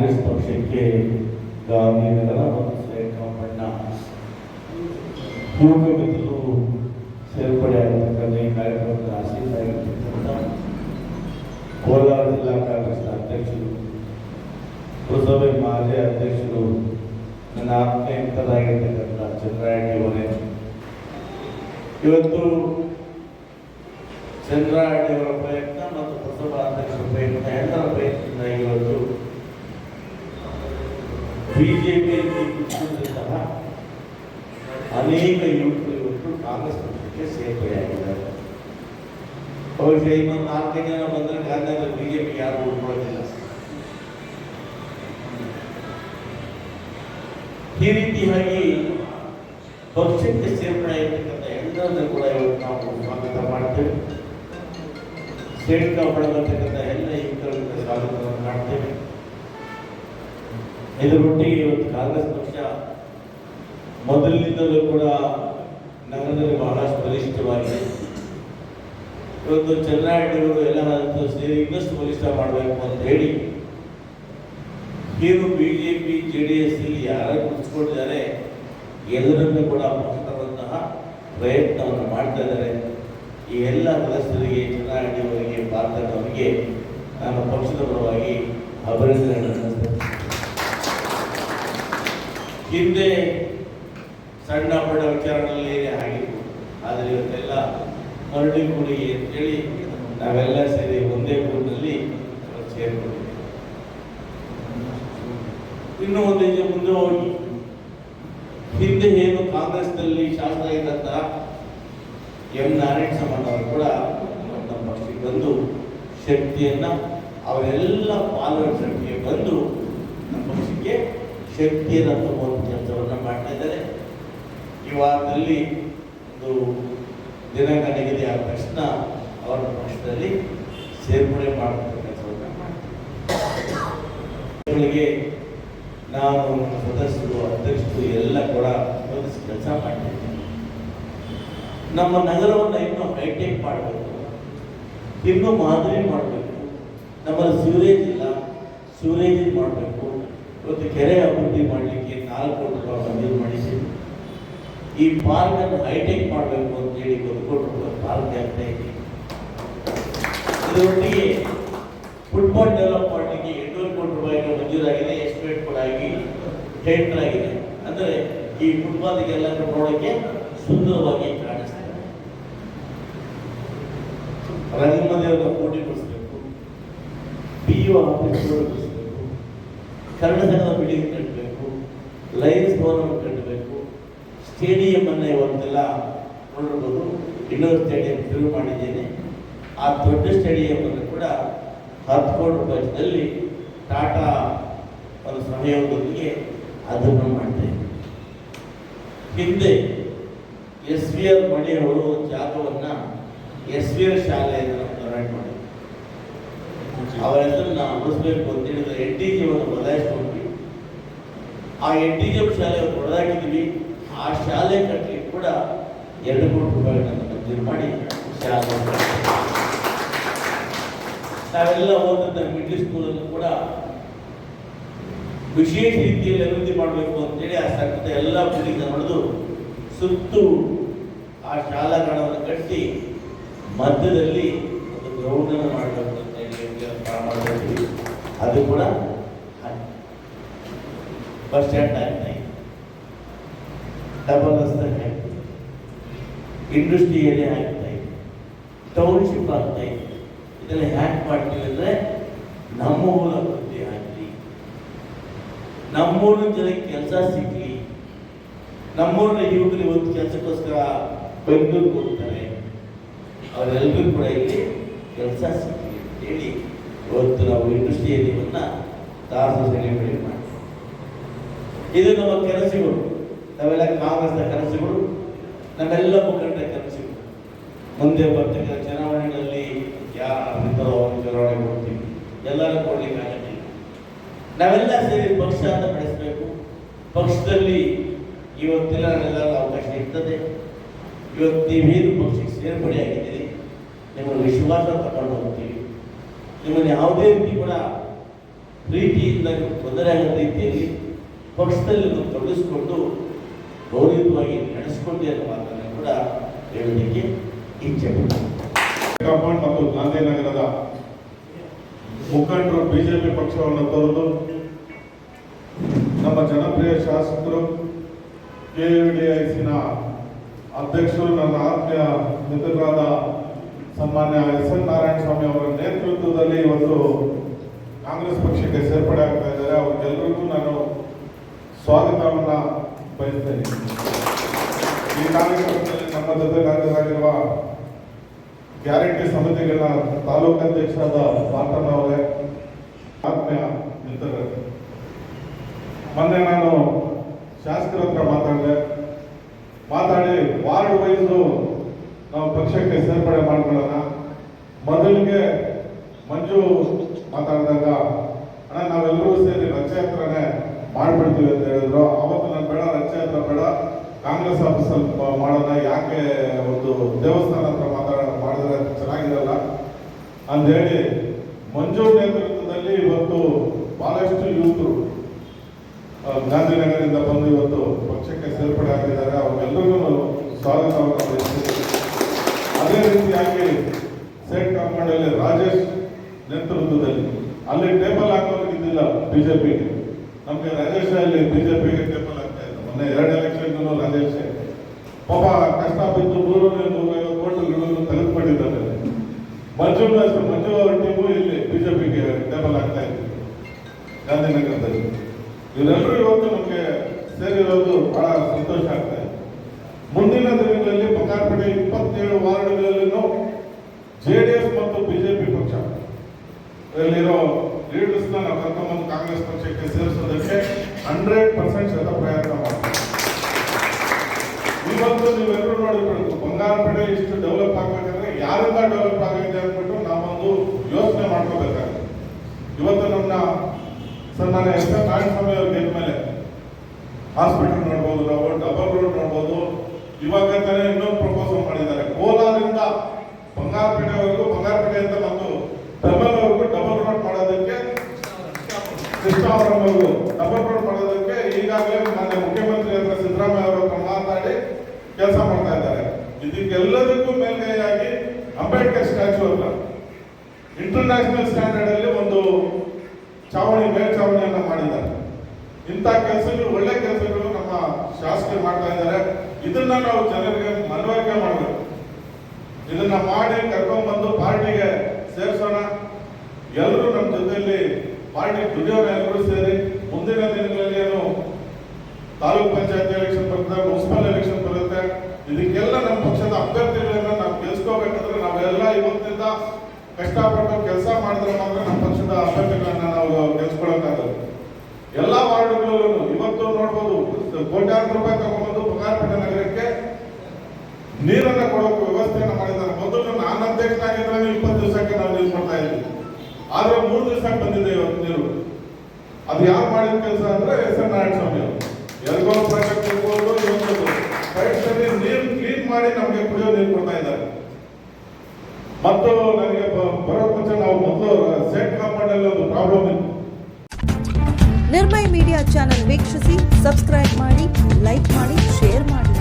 ಪಕ್ಷಕ್ಕೆ ಗಾಂಧಿನಗರ ಮತ್ತು ಶ್ರೀರಂಗಪಟ್ಟಣ ಯುವಕ ಮಿತ್ರರು ಸೇರ್ಪಡೆ ಆಗಿರ್ತಕ್ಕಂಥ ಈ ಕಾರ್ಯಕ್ರಮದ ಆಶೀರ್ವಾಗಿರ್ತಕ್ಕಂಥ ಕೋಲಾರ ಜಿಲ್ಲಾ ಕಾಂಗ್ರೆಸ್ನ ಅಧ್ಯಕ್ಷರು, ಪುರಸಭೆ ಮಾಜಿ ಅಧ್ಯಕ್ಷರು, ನನ್ನ ಆತ್ಮೀಯರಾಗಿರ್ತಕ್ಕಂಥ ಚಂದ್ರಾಯಣಿ ಅವರೇ. ಇವತ್ತು ಚಂದ್ರಾಯಣಿ ಅವರ ಪ್ರಯತ್ನ ಮತ್ತು ಪುರಸಭಾ ಅಧ್ಯಕ್ಷರ ಪ್ರಯತ್ನ, ಎಲ್ಲರ ಪ್ರಯತ್ನದಿಂದ ಇವತ್ತು ಬಿಜೆಪಿಯಲ್ಲಿ ಕುಳಿತುಕೊಂಡಿದ್ದಂತಹ ಅನೇಕ ಯುವಕರು ಇವತ್ತು ಕಾಂಗ್ರೆಸ್ ಪಕ್ಷಕ್ಕೆ ಸೇರ್ಪಡೆಯಾಗಿದ್ದಾರೆ ಬಹುಶಃ ಇನ್ನೊಂದು ನಾಲ್ಕೈದು ಜನ ಬಂದರೆ ಗಾಂಧಿನಗರ ಬಿಜೆಪಿ ಯಾರು ಉಳ್ಕೊಳ್ಳೋದಿಲ್ಲ ಈ ರೀತಿಯಾಗಿ ಪಕ್ಷಕ್ಕೆ ಸೇರ್ಪಡೆ ಆಗಿರ್ತಕ್ಕಂಥ ಎಲ್ಲರನ್ನೂ ಕೂಡ ಇವತ್ತು ನಾವು ಸ್ವಾಗತ ಮಾಡ್ತೇವೆ ಸ್ಟೇಟ್ ಬರ್ತಕ್ಕಂಥ ಎಲ್ಲ ಯುವಕರಿಂದ ಸ್ವಾಗತವನ್ನು ಮಾಡ್ತೇವೆ ಇದರೊಟ್ಟಿಗೆ ಇವತ್ತು ಕಾಂಗ್ರೆಸ್ ಪಕ್ಷ ಮೊದಲಿನಿಂದಲೂ ಕೂಡ ನಗರದಲ್ಲಿ ಬಹಳಷ್ಟು ಬಲಿಷ್ಠವಾಗಿದೆ ಇವತ್ತು ಚಂದ್ರಾಯಣಿಯವರು ಎಲ್ಲ ಸೇರಿ ಇನ್ನಷ್ಟು ಬಲಿಷ್ಠ ಮಾಡಬೇಕು ಅಂತ ಹೇಳಿ ಏನು B J P J D S ಇಲ್ಲಿ ಯಾರು ಕುಳಿಸ್ಕೊಂಡಿದ್ದಾರೆ ಎಲ್ಲರನ್ನೂ ಕೂಡ ಮುಗಿಸ್ತಕ್ಕಂತಹ ಪ್ರಯತ್ನವನ್ನು ಮಾಡ್ತಾ ಇದ್ದಾರೆ ಈ ಎಲ್ಲ ಸದಸ್ಯರಿಗೆ ಚಂದ್ರಾಯಣಿಯವರಿಗೆ ಪಾತ್ರದವರಿಗೆ ನಾನು ಪಕ್ಷದ ಪರವಾಗಿ ಅಭಿನಂದನೆಗಳನ್ನು. ಹಿಂದೆ ಸಣ್ಣ ಪುಟ್ಟ ವಿಚಾರಗಳಲ್ಲಿ ಆಗಿತ್ತು ಆದರೆ ಇವತ್ತೆಲ್ಲ ಮರಳಿ ಕೂಡಿ ಅಂತೇಳಿ ನಾವೆಲ್ಲ ಸೇರಿ ಒಂದೇ ಗುಂಪಿನಲ್ಲಿ ಸೇರಿಕೊಂಡಿದ್ದೇವೆ. ಇನ್ನು ಒಂದು ಹೆಜ್ಜೆ ಮುಂದೆ ಹೋಗಿ. ಹಿಂದೆ ಏನು ಕಾಂಗ್ರೆಸ್ನಲ್ಲಿ ಶಾಸಕ ಇದ್ದಂತ ಎಂ ನಾರಾಯಣ ಅವರು ಕೂಡ ನಮ್ಮ ಪಕ್ಷಕ್ಕೆ ಬಂದು ಶಕ್ತಿಯನ್ನ ಅವರೆಲ್ಲ ಶಕ್ತಿಗೆ ಬಂದು ನಮ್ಮ ಪಕ್ಷಕ್ಕೆ ಶಕ್ತಿಯನ್ನು ಇದ್ದಾರೆ ಈ ವಾರದಲ್ಲಿ ಒಂದು ದಿನಾಂಕ ನಿಗದಿ ಆದ ತಕ್ಷಣ ಅವರ ಪಕ್ಷದಲ್ಲಿ ಸೇರ್ಪಡೆ ಮಾಡಬೇಕು ಮಾಡ್ತಾರೆ ನಾನು ನಮ್ಮ ಸದಸ್ಯರು, ಅಧ್ಯಕ್ಷರು ಎಲ್ಲ ಕೂಡ ಸ್ಪಂದಿಸಿ ಕೆಲಸ ಮಾಡ್ತಿದ್ದೀನಿ ನಮ್ಮ ನಗರವನ್ನು ಇನ್ನೂ ಹೈಟೆಕ್ ಮಾಡಬೇಕು. ಇನ್ನೂ ಮಾದರಿ ಮಾಡಬೇಕು. ನಮ್ಮಲ್ಲಿ ಸೀವರೇಜ್ ಇಲ್ಲ. ಸೀವರೇಜ್ ಮಾಡಬೇಕು. ಇವತ್ತು ಕೆರೆ ಅಭಿವೃದ್ಧಿ ಮಾಡಲಿಕ್ಕೆ ನಾಲ್ಕು ಕೋಟಿ ರೂಪಾಯಿ ಮಂಜೂರು ಮಾಡಿದ್ದೀವಿ ಈ ಪಾರ್ಕನ್ನು ಹೈಟೆಕ್ ಮಾಡಬೇಕು ಅಂತ ಹೇಳಿ ರೂಪಾಯಿ ಪಾರ್ಕ್ ಆಗ್ತಾ ಇದೆ ಇದರೊಟ್ಟಿಗೆ ಫುಟ್ಬಾಲ್ ಡೆವಲಪ್ ಮಾಡಲಿಕ್ಕೆ ಎಂಟೂವರೆ ಕೋಟಿ ರೂಪಾಯಿಗೆ ಮಂಜೂರಾಗಿದೆ, ಎಸ್ಟಿಮೇಟ್ ಕೂಡ ಆಗಿ ಟೆಂಡರ್ ಆಗಿದೆ ಅಂದರೆ ಈ ಫುಟ್ಬಾಲ್ಗೆಲ್ಲ ನೋಡೋಕ್ಕೆ ಸುಂದರವಾಗಿ ಕಾಣಿಸ್ತದೆ ಕೋಟಿ ಪೂರ್ಣಗೊಳಿಸಬೇಕು ಪಿ ಯು ಆಫೀಸ್ ಪೂರ್ಣಗೊಳಿಸಬೇಕು ಕನ್ನಡ ಸಂಘದ ಬಿಲ್ಡಿಂಗ್ ಕಟ್ಟಬೇಕು. ಲೈನ್ಸ್ ಭವನವನ್ನು ಕಟ್ಟಬೇಕು ಸ್ಟೇಡಿಯಂ ಅನ್ನ ಇವತ್ತೆಲ್ಲ ನೋಡಿರ್ಬೋದು. ಇನ್ನೊಂದು ಸ್ಟೇಡಿಯಂ ಶುರು ಮಾಡಿದ್ದೇನೆ. ಆ ದೊಡ್ಡ ಸ್ಟೇಡಿಯಂ ಅನ್ನು ಕೂಡ ಹತ್ತು ಕೋಟಿ ರೂಪಾಯಿದಲ್ಲಿ ಟಾಟಾ ಅವರ ಸಹಯೋಗದೊಂದಿಗೆ ಅದನ್ನು ಮಾಡ್ತಾ ಹಿಂದೆ ಎಸ್ ವಿ ಆರ್ ಮಣಿಯವರು ಜಾಗವನ್ನು ಎಸ್ ವಿ ಆರ್ ಶಾಲೆಯನ್ನು ಡೊನೇಟ್ ಮಾಡಿದ್ರು. ಅವರ ನಾನು ಉಳಿಸ್ಬೇಕು ಅಂತ ಹೇಳಿದ್ರೆ ಎನ್ ಟಿ ಜಿಯನ್ನು ಬದಲಾಯಿಸ್ಕೊಂಡ್ವಿ. ಆ ಎನ್ ಟಿ ಜಿ ಶಾಲೆ ಹೊಡೆದಾಕಿದ್ವಿ ಆ ಶಾಲೆ ಕಟ್ಟಲಿಕ್ಕೆ ಕೂಡ ಎರಡು ಕೋಟಿ ರೂಪಾಯಿಗಳನ್ನು ಮಂಜೂರು ಮಾಡಿ ಶಾಲೆ. ನಾವೆಲ್ಲ ಓದಿದ ಮಿಡ್ಲ್ ಸ್ಕೂಲನ್ನು ಕೂಡ ವಿಶೇಷ ರೀತಿಯಲ್ಲಿ ಅಭಿವೃದ್ಧಿ ಮಾಡಬೇಕು ಅಂತೇಳಿ ಆ ಸಂಘದ ಎಲ್ಲ ಬಿಲ್ಡಿಂಗ್ ಹೊಡೆದು ಸುತ್ತು ಆ ಶಾಲಾಗಣವನ್ನು ಕಟ್ಟಿ ಮಧ್ಯದಲ್ಲಿ ಒಂದು ಗ್ರೌಂಡ್ ಅನ್ನು ಮಾಡಬೇಕು ಅಂತ ಹೇಳಿ ಅದು ಕೂಡ ಬಸ್ ಸ್ಟ್ಯಾಂಡ್ ಆಗ್ತಾ ಡಬಲ್ ಇಂಡಸ್ಟ್ರಿ ಏರಿಯಾ ಆಗ್ತಾ ಇದೆ ಟೌನ್ಶಿಪ್ ಆಗ್ತಾ ಇದೆ. ಇದನ್ನ ಹ್ಯಾಕ್ ಮಾಡ್ತೀವಿ ಅಂದ್ರೆ ನಮ್ಮ ಊರ ಅಭಿವೃದ್ಧಿ ಆಗಲಿ ನಮ್ಮೂರಿನ ಜನಕ್ಕೆ ಕೆಲಸ ಸಿಗಲಿ ನಮ್ಮೂರಿನ ಯುವಕರಿಗೆ ಒಂದು ಕೆಲಸಕ್ಕೋಸ್ಕರ ಬೆಂಗಳೂರಿಗೆ ಹೋಗ್ತಾರೆ, ಅವರೆಲ್ಲರೂ ಕೂಡ ಇಲ್ಲಿ ಕೆಲಸ ಸಿಗಲಿ ಅಂತ ಹೇಳಿ ಇವತ್ತು ನಾವು ಇಂಡಸ್ಟ್ರಿ ಬಂದ ತಾಸು ಸೆಲೆಬ್ರೇಟ್ ಮಾಡ್ತೀವಿ. ಇದು ನಮ್ಮ ಕೆಲಸಗಳು. ನಾವೆಲ್ಲ ಕಾಂಗ್ರೆಸ್ನ ಕನಸುಗಳು ನಮ್ಮೆಲ್ಲ ಮುಖಂಡರ ಕನಸುಗಳು ಮುಂದೆ ಬರ್ತಕ್ಕಂಥ ಚುನಾವಣೆಗಳಲ್ಲಿ ಯಾರು ಅವ್ರಿಗೆ ಚುನಾವಣೆ ಕೊಡ್ತೀವಿ. ಎಲ್ಲರೂ ಕೊಡ್ಲಿಕ್ಕೆ ನಾವೆಲ್ಲ ಸೇರಿ ಪಕ್ಷ ಅಂತ ಬೆಳೆಸಬೇಕು. ಪಕ್ಷದಲ್ಲಿ ಇವತ್ತಿನ ನಮ್ಮೆಲ್ಲರಿಗೂ ಅವಕಾಶ ಇರ್ತದೆ. ಇವತ್ತು ನೀವೇನು ಪಕ್ಷಕ್ಕೆ ಸೇರ್ಪಡೆಯಾಗಿದ್ದೀರಿ ನಿಮ್ಮ ವಿಶ್ವಾಸ ತಗೊಂಡು ಹೋಗ್ತೀವಿ. ನಿಮ್ಮನ್ನು ಯಾವುದೇ ರೀತಿ ಕೂಡ ಪ್ರೀತಿಯಿಂದ ತೊಂದರೆ ಆಗದ ರೀತಿಯಲ್ಲಿ ಪಕ್ಷದಲ್ಲಿ ತೊಡಗಿಸ್ಕೊಂಡು ಅನ್ನೋ ಮಾತನ್ನು ಕೂಡ ಹೇಳೋದಕ್ಕೆ ಇಚ್ಛೆ ಕಾಂಪೌಂಡ್ ಮತ್ತು ಗಾಂಧಿನಗರದ ಮುಖಂಡರು ಬಿಜೆಪಿ ಪಕ್ಷವನ್ನು ತೊರೆದು ನಮ್ಮ ಜನಪ್ರಿಯ ಶಾಸಕರು ಕೆಯುಡಿಐಸಿನ ಅಧ್ಯಕ್ಷರು, ನನ್ನ ಆತ್ಮೀಯ ಮಿತ್ರರಾದ ಸನ್ಮಾನ್ಯ ಎಸ್ ಎನ್ ನಾರಾಯಣ ಸ್ವಾಮಿ ಅವರ ನೇತೃತ್ವದಲ್ಲಿ ಇವತ್ತು ಕಾಂಗ್ರೆಸ್ ಪಕ್ಷಕ್ಕೆ ಸೇರ್ಪಡೆ ಆಗ್ತಾ ಇದ್ದಾರೆ. ಅವ್ರಿಗೆಲ್ಲರಿಗೂ ನಾನು ಸ್ವಾಗತವನ್ನು ಬಯಸ್ತೇನೆ. ನಮ್ಮ ಜೊತೆ ಗ್ಯಾರಂಟಿ ಸಮಿತಿಗಳ ತಾಲೂಕು ಅಧ್ಯಕ್ಷರಾದ ಪಾಟಣ್ಣ ಅವರೇ ಆತ್ಮೀಯ ಮಿತ್ರರೇ, ಮೊನ್ನೆ ನಾನು ಶಾಸಕರ ಹತ್ರ ಮಾತಾಡಿದೆ. ಮಾತಾಡಿ, ವಾರ್ಡ್ ವೈಸು ನಾವು ಪಕ್ಷಕ್ಕೆ ಸೇರ್ಪಡೆ ಮಾಡ್ಕೊಳ್ಳೋಣ. ಮೊದಲಿಗೆ ಮಂಜು ಮಾತಾಡಿದಾಗ, ಅಣ್ಣ, ನಾವೆಲ್ಲರೂ ಸೇರಿ ರಥಯಾತ್ರನೇ ಮಾಡಿಬಿಡ್ತೀವಿ ಅಂತ ಹೇಳಿದ್ರು. ಅವತ್ತು ನಾನು ಬೇಡ ರಥಯಾತ್ರ ಬೇಡ. ಕಾಂಗ್ರೆಸ್ ಅವರು ಸ್ವಲ್ಪ ಮಾಡೋಣ ಯಾಕೆ ಒಂದು ದೇವಸ್ಥಾನ ಹತ್ರ ಮಾತಾಡ ಮಾಡಿದ್ರೆ ಚೆನ್ನಾಗಿರಲ್ಲ. ಅಂದೇಳಿ ಮಂಜು ನೇತೃತ್ವದಲ್ಲಿ ಇವತ್ತು ಬಹಳಷ್ಟು ಯುವಕರು ಗಾಂಧಿನಗರದಿಂದ ಬಂದು ಇವತ್ತು ಪಕ್ಷಕ್ಕೆ ಸೇರ್ಪಡೆ ಆಗಿದ್ದಾರೆ. ಅವರೆಲ್ಲರಿಗೂ ಬಯಸ್ತೀನಿ ಅದೇ ರೀತಿಯಾಗಿ ಸೇಟ್ ಕಾಂಪೌಂಡಲ್ಲಿ ರಾಜೇಶ್ ನೇತೃತ್ವದಲ್ಲಿ, ಅಲ್ಲಿ ಟೇಬಲ್ ಹಾಕೋರಿಗೆ ಇದ್ದಿಲ್ಲ ಬಿಜೆಪಿಗೆ. ನಮಗೆ ರಾಜೇಶ್ ಅಲ್ಲಿ ಬಿಜೆಪಿಗೆ ಟೇಬಲ್ ಮೊನ್ನೆ ಎರಡು ಎಲೆಕ್ಷನ್ ರಾಜೇಶ್ ಪಾಪ ಕಷ್ಟ ಬಿದ್ದು ನೂರನೇ, ನೂರೈವತ್ತು ಕೋಟಿಗಳನ್ನು ತೆಗೆದುಕೊಂಡಿದ್ದಾರೆ ಮಂಜು ಅಷ್ಟೇ ಮಂಜು ಅವರ ಟೀಮು ಇಲ್ಲಿ ಬಿಜೆಪಿಗೆ ಟೇಬಲ್ ಆಗ್ತಾ ಇದೆ. ಗಾಂಧಿನಗರದಲ್ಲಿ. ಇವರೆಲ್ಲರೂ ಇವತ್ತು ನಮಗೆ ಸೇರಿರೋದು ಬಹಳ ಸಂತೋಷ ಆಗ್ತಾ ಇದೆ. ಮುಂದಿನ ದಿನಗಳಲ್ಲಿ ಬಂಗಾರಪೇಟೆ ಇಪ್ಪತ್ತೇಳು ವಾರ್ಡ್ಗಳಲ್ಲೂ ಜೆ ಡಿ ಎಸ್ ಮತ್ತು ಬಿಜೆಪಿ ಪಕ್ಷ. ಇಲ್ಲಿರೋ ಲೀಡರ್ಸ್ನ ನಾವು ಕರ್ಕೊಂಡ್ಬಂದು ಕಾಂಗ್ರೆಸ್ ಪಕ್ಷಕ್ಕೆ ಸೇರಿಸೋದಕ್ಕೆ ಹಂಡ್ರೆಡ್ ಪರ್ಸೆಂಟ್ ಶತ ಪ್ರಯತ್ನ ಇವತ್ತು ನೀವೆಲ್ಲರೂ ನೋಡಿಬಿಡ್ತು ಬಂಗಾರಪೇಟೆ ಇಷ್ಟು ಡೆವಲಪ್ ಆಗ್ಬೇಕಂದ್ರೆ ಯಾರಿಂದ ಡೆವಲಪ್ ಆಗಿದೆ ಅಂದ್ಬಿಟ್ಟು ನಾವೊಂದು ಯೋಚನೆ ಮಾಡ್ಕೋಬೇಕಾಗುತ್ತೆ. ಇವತ್ತು ನಮ್ಮ ಸನ್ಮಾನ್ಯ ಎಸ್ ಎಂ ನಾರಾಯಣಸ್ವಾಮಿ ಅವ್ರ ಗೆದ್ದ ಮೇಲೆ ಹಾಸ್ಪಿಟಲ್ ನೋಡ್ಬೋದು, ನಾವು ಡಬಲ್ ರೋಡ್ ನೋಡ್ಬೋದು. ಇವಾಗ ತಾನೇ ಇನ್ನೊಂದು ಪ್ರಪೋಸಲ್ ಮಾಡಿದ್ದಾರೆ. ಕೋಲಾರದಿಂದ ಬಂಗಾರಪೇಟೆವರೆಗೂ ಅಂತ ಮತ್ತು ಬೆಂಬಲವರೆಗೂ ಡಬಲ್ ರೋಡ್ ಮಾಡೋದಕ್ಕೆ ಕೃಷ್ಣಾವರವರೆಗೂ ಡಬಲ್ ರೋಡ್ ಮಾಡೋದಕ್ಕೆ ಈಗಾಗಲೇ ಮಾನ್ಯ ಮುಖ್ಯಮಂತ್ರಿ ಹತ್ರ ಸಿದ್ದರಾಮಯ್ಯ ಕೆಲಸ ಮಾಡ್ತಾ ಇದ್ದಾರೆ. ಇದಕ್ಕೆಲ್ಲದಕ್ಕೂ ಮೇಲ್ಗೈಯಾಗಿ ಅಂಬೇಡ್ಕರ್ ಸ್ಟ್ಯಾಚು ಅಲ್ಲ ಇಂಟರ್ನ್ಯಾಷನಲ್ ಸ್ಟ್ಯಾಂಡರ್ಡ್ ಅಲ್ಲಿ ಒಂದು ಚಾವಣಿ, ಮೇಲ್ಚಾವಣಿಯನ್ನ ಮಾಡಿದ್ದಾರೆ. ಇಂಥ ಕೆಲಸಗಳು, ಒಳ್ಳೆ ಕೆಲಸಗಳು ನಮ್ಮ ಶಾಸಕರು ಮಾಡ್ತಾ ಇದ್ದಾರೆ. ಇದನ್ನ ನಾವು ಜನರಿಗೆ ಮನವರಿಕೆ ಮಾಡಬೇಕು. ಇದನ್ನ ಮಾಡಿ ಕರ್ಕೊಂಡ್ಬಂದು ಪಾರ್ಟಿಗೆ ಸೇರಿಸೋಣ. ಎಲ್ಲರೂ ನಮ್ಮ ಜೊತೆಯಲ್ಲಿ ಪಾರ್ಟಿ ದುಡಿಯೋರು ಎಲ್ಲರೂ ಸೇರಿ ಮುಂದಿನ ದಿನಗಳಲ್ಲಿ ಏನು ತಾಲೂಕ್ ಪಂಚಾಯತ್ ಎಲೆಕ್ಷನ್ ಬರ್ತದೆ, ಮುನ್ಸಿಪಲ್ ಇದಕ್ಕೆಲ್ಲ ನಮ್ಮ ಪಕ್ಷದ ಅಭ್ಯರ್ಥಿಗಳನ್ನ ನಾವು ಗೆಲ್ಸ್ಕೋಬೇಕಂದ್ರೆ ನಾವೆಲ್ಲ ಇವತ್ತಿಂದ ಕಷ್ಟಪಟ್ಟು ಕೆಲಸ ಮಾಡಿದ್ರೆ ಮಾತ್ರ ನಮ್ಮ ಪಕ್ಷದ ಅಭ್ಯರ್ಥಿಗಳನ್ನ ನಾವು ಗೆಲ್ಸ್ಕೊಳಕ್ಕಾಗಲ್ಲ. ಎಲ್ಲ ವಾರ್ಡ್ಗಳಲ್ಲೂ ಇವತ್ತು ನೋಡ್ಬೋದು ಕೋಟ್ಯಾಂತರ ರೂಪಾಯಿ ತಗೊಂಡ್ಬಂದು ಬಂಗಾರಪೇಟೆ ನಗರಕ್ಕೆ ನೀರನ್ನು ಕೊಡೋಕೆ ವ್ಯವಸ್ಥೆಯನ್ನು ಮಾಡಿದ್ದಾರೆ. ಮೊದಲು ನಾನು ಅಧ್ಯಕ್ಷನಾಗಿದ್ರೆ ಇಪ್ಪತ್ತು ದಿವಸಕ್ಕೆ ನಾವು ನೀರು ಕೊಡ್ತಾ ಇದ್ವಿ. ಆದ್ರೆ ಮೂರು ದಿವಸ ಬಂದಿದೆ ಇವತ್ತು ನೀರು. ಅದು ಯಾರು ಮಾಡಿದ ಕೆಲಸ ಅಂದ್ರೆ ಎಸ್ ಎನ್ ನಾರಾಯಣ ಸ್ವಾಮಿ ಅವರು ಎಲ್ಗೋ ಪ್ರಾಜೆಕ್ಟ್ ಇರ್ಬೋದು ಇವತ್ತು ಸೈಡ್ಸ್ ಅಲ್ಲಿ ನೀರು ಕ್ಲೀನ್ ಮಾಡಿ ನಮಗೆ ಕುಡಿಯೋ ನೀರು ಕೊಡ್ತಾ ಇದ್ದಾರೆ ಮತ್ತು ನನಗೆ ಬರೋ ಮುಂಚೆ ನಾವು ಮೊದಲು ಸೆಟ್ ಕಾಂಪೌಂಡ್ ಅಲ್ಲಿ ಒಂದು ಪ್ರಾಬ್ಲಮ್ ಇತ್ತು. ನಿರ್ಮಯ ಮೀಡಿಯಾ ಚಾನೆಲ್ ವೀಕ್ಷಿಸಿ ಸಬ್ಸ್ಕ್ರೈಬ್ ಮಾಡಿ ಲೈಕ್ ಮಾಡಿ ಶೇರ್ ಮಾಡಿ.